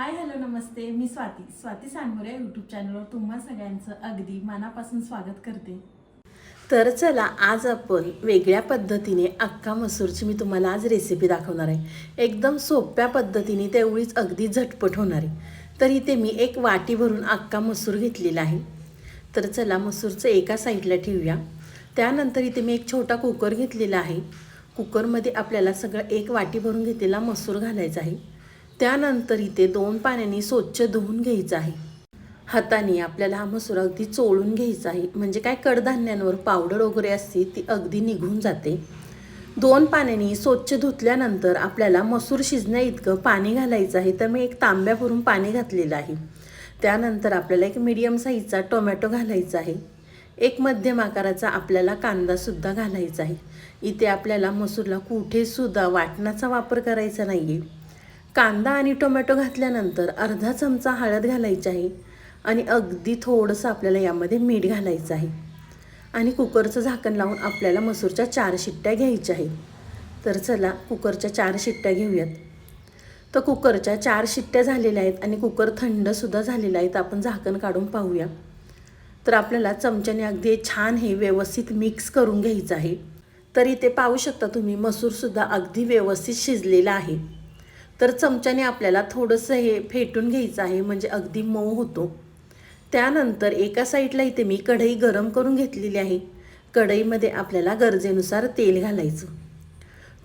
हाय hello नमस्ते. मी Swati. Swati Sangore YouTube चॅनलवर तुम्हा सगळ्यांचं अगदी मनापासून स्वागत करते. तर चला आज आपण वेगळ्या पद्धतीने अक्का मसूरची मी तुम्हाला आज रेसिपी दाखवणार आहे. एकदम सोप्या पद्धतीने तेवढीच अगदी झटपट होणार आहे. तर इथे मी एक वाटी भरून अक्का मसूर घेतलेला आहे. तर चला मसूरचं एका साईडला ठेवूया. त्यानंतर इथे मी एक छोटा कुकर घेतलेला आहे. कुकरमध्ये आपल्याला सगळं एक वाटी भरून घेतलेला मसूर घालायचा आहे. त्यानंतर इथे दोन पाण्याने स्वच्छ धुवून घ्यायचं आहे. हाताने आपल्याला हा मसूर अगदी चोळून घ्यायचा आहे. म्हणजे काय कडधान्यांवर पावडर वगैरे असते ती अगदी निघून जाते. दोन पाण्याने स्वच्छ धुतल्यानंतर आपल्याला मसूर शिजण्या इतकं पाणी घालायचं आहे. तर मी एक तांब्या भरून पाणी घातलेलं आहे. त्यानंतर आपल्याला एक मीडियम साईजचा टोमॅटो घालायचा आहे. एक मध्यम आकाराचा आपल्याला कांदासुद्धा घालायचा आहे. इथे आपल्याला मसूरला कुठेसुद्धा वाटणाचा वापर करायचा नाही आहे कांदा आणि टोमॅटो घातल्यानंतर अर्धा चमचा हळद घालायची आहे आणि अगदी थोडंसं आपल्याला यामध्ये मीठ घालायचं आहे. आणि कुकरचं झाकण लावून आपल्याला मसूरच्या चार शिट्ट्या घ्यायच्या आहेत. तर चला कुकरच्या चार शिट्ट्या घेऊयात. तर कुकरच्या चार शिट्ट्या झालेल्या आहेत आणि कुकर थंडसुद्धा झालेला आहे. तर आपण झाकण काढून पाहूया. तर आपल्याला चमच्याने अगदी छान हे व्यवस्थित मिक्स करून घ्यायचं आहे. तर इथे पाहू शकता तुम्ही मसूरसुद्धा अगदी व्यवस्थित शिजलेला आहे. तर चमच्याने आपल्याला थोडंसं हे फेटून घ्यायचं आहे म्हणजे अगदी मऊ होतो. त्यानंतर एका साईडला इथे मी कढई गरम करून घेतलेली आहे. कढईमध्ये आपल्याला गरजेनुसार तेल घालायचं.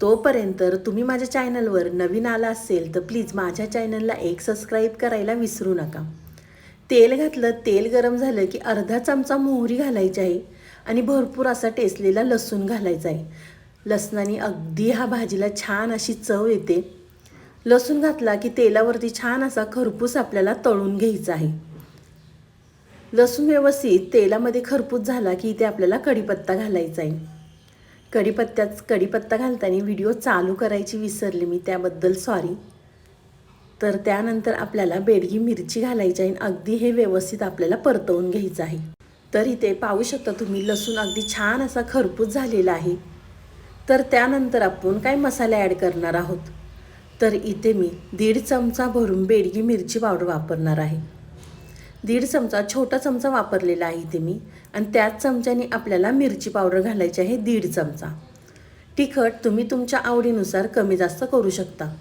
तोपर्यंत तुम्ही माझ्या चॅनलवर नवीन आला असेल तर प्लीज माझ्या चॅनलला एक सबस्क्राईब करायला विसरू नका. तेल घातलं तेल गरम झालं की अर्धा चमचा मोहरी घालायची आहे आणि भरपूर असा टेसलेला लसूण घालायचा आहे. लसणाने अगदी हा भाजीला छान अशी चव येते. लसूण घातला की तेलावरती छान असा खरपूस आपल्याला तळून घ्यायचा आहे. लसूण व्यवस्थित तेलामध्ये खरपूस झाला की इथे आपल्याला कढीपत्ता घालायचा आहे. कढीपत्त्याच कढीपत्ता घालताना व्हिडिओ चालू करायची विसरली मी त्याबद्दल सॉरी तर त्यानंतर आपल्याला बेडगी मिरची घालायची आहे आणि अगदी हे व्यवस्थित आपल्याला परतवून घ्यायचं आहे. तर इथे पाहू शकता तुम्ही लसूण अगदी छान असा खरपूस झालेला आहे. तर त्यानंतर आपण काय मसाले ॲड करणार आहोत? तर इथे मी दीड चमचा भरून बेडगी मिरची पावडर वापरणार आहे. दीड चमचा छोटा चमचा वापरलेला आहे इथे मी. आणि त्याच चमच्याने आपल्याला मिरची पावडर घालायची आहे दीड चमचा. तिखट तुम्ही तुमच्या आवडीनुसार कमी जास्त करू शकता.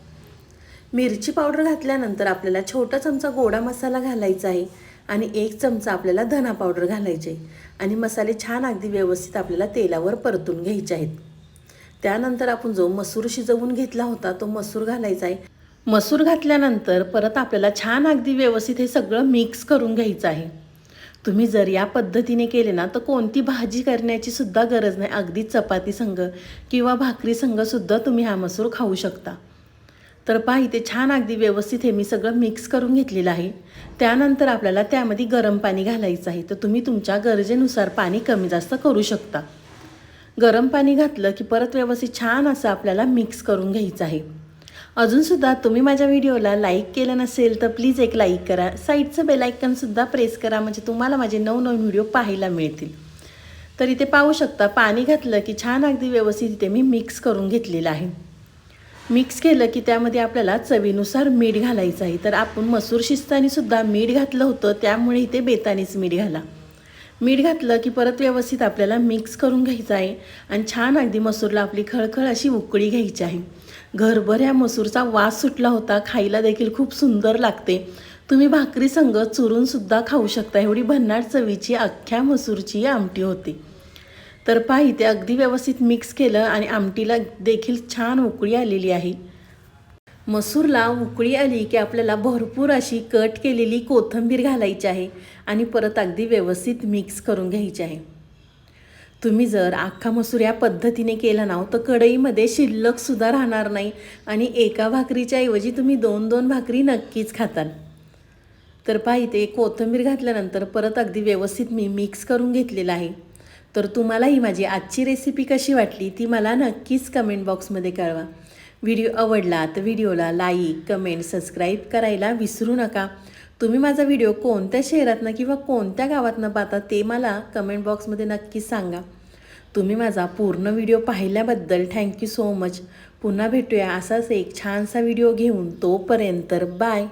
मिरची पावडर घातल्यानंतर आपल्याला छोटा चमचा गोडा मसाला घालायचा आहे आणि एक चमचा आपल्याला धना पावडर घालायचे आहे. आणि मसाले छान अगदी व्यवस्थित आपल्याला तेलावर परतून घ्यायचे आहेत. त्यानंतर आपण जो मसूर शिजवून घेतला होता तो मसूर घालायचा आहे. मसूर घातल्यानंतर परत आपल्याला छान अगदी व्यवस्थित हे सगळं मिक्स करून घ्यायचं आहे. तुम्ही जर या पद्धतीने केले ना तर कोणती भाजी करण्याची सुद्धा गरज नाही. अगदी चपाती संघ किंवा भाकरी संघसुद्धा तुम्ही हा मसूर खाऊ शकता. तर पहा इथे छान अगदी व्यवस्थित हे मी सगळं मिक्स करून घेतलेलं आहे. त्यानंतर आपल्याला त्यामध्ये गरम पाणी घालायचं आहे. तर तुम्ही तुमच्या गरजेनुसार पाणी कमी जास्त करू शकता. गरम पाणी घातलं की परत व्यवस्थित छान असं आपल्याला मिक्स करून घ्यायचं आहे. अजूनसुद्धा तुम्ही माझ्या व्हिडिओला लाईक केलं नसेल तर प्लीज एक लाईक करा. साईडचं बेलायकनसुद्धा प्रेस करा म्हणजे तुम्हाला माझे नवनवीन व्हिडिओ पाहायला मिळतील. तर इथे पाहू शकता पाणी घातलं की छान अगदी व्यवस्थित इथे मी मिक्स करून घेतलेलं आहे. मिक्स केलं की त्यामध्ये आपल्याला चवीनुसार मीठ घालायचं आहे. तर आपण मसूर शिस्तानीसुद्धा मीठ घातलं होतं त्यामुळे इथे बेतानीच मीठ घाला. मीठ घातलं की परत व्यवस्थित आपल्याला मिक्स करून घ्यायचं आहे. आणि छान अगदी मसूरला आपली खळखळ अशी उकळी घ्यायची आहे. घरभर ह्या मसूरचा वास सुटला होता. खायला देखील खूप सुंदर लागते. तुम्ही भाकरी संग चुरूनसुद्धा खाऊ शकता. एवढी भन्नाट चवीची अख्ख्या मसूरची आमटी होती. तर पहा ते अगदी व्यवस्थित मिक्स केलं आणि आमटीला देखील छान उकळी आलेली आहे. मसूरला उकळी आली की आपल्याला भरपूर अशी कट केलेली कोथिंबीर घालायची आहे आणि परत अगदी व्यवस्थित मिक्स करून घ्यायची आहे. तुम्ही जर अख्खा मसूर या पद्धतीने केला ना हो, तर कढईमध्ये शिल्लकसुद्धा राहणार नाही आणि एका भाकरीच्या ऐवजी तुम्ही दोन दोन भाकरी नक्कीच खाताल. तर पहा इथे कोथिंबीर घातल्यानंतर परत अगदी व्यवस्थित मी मिक्स करून घेतलेलं आहे. तर तुम्हाला ही माझी आजची रेसिपी कशी वाटली ती मला नक्कीच कमेंट बॉक्समध्ये कळवा. व्हिडिओ आवडला तर व्हिडिओला लाईक कमेंट सबस्क्राईब करायला विसरू नका. तुम्ही माझा व्हिडिओ कोणत्या शहरातनं किंवा कोणत्या गावातनं पाहता ते मला कमेंट बॉक्समध्ये नक्कीच सांगा. तुम्ही माझा पूर्ण व्हिडिओ पाहिल्याबद्दल थँक्यू सो मच. पुन्हा भेटूया असाच एक छानसा व्हिडिओ घेऊन तोपर्यंत बाय.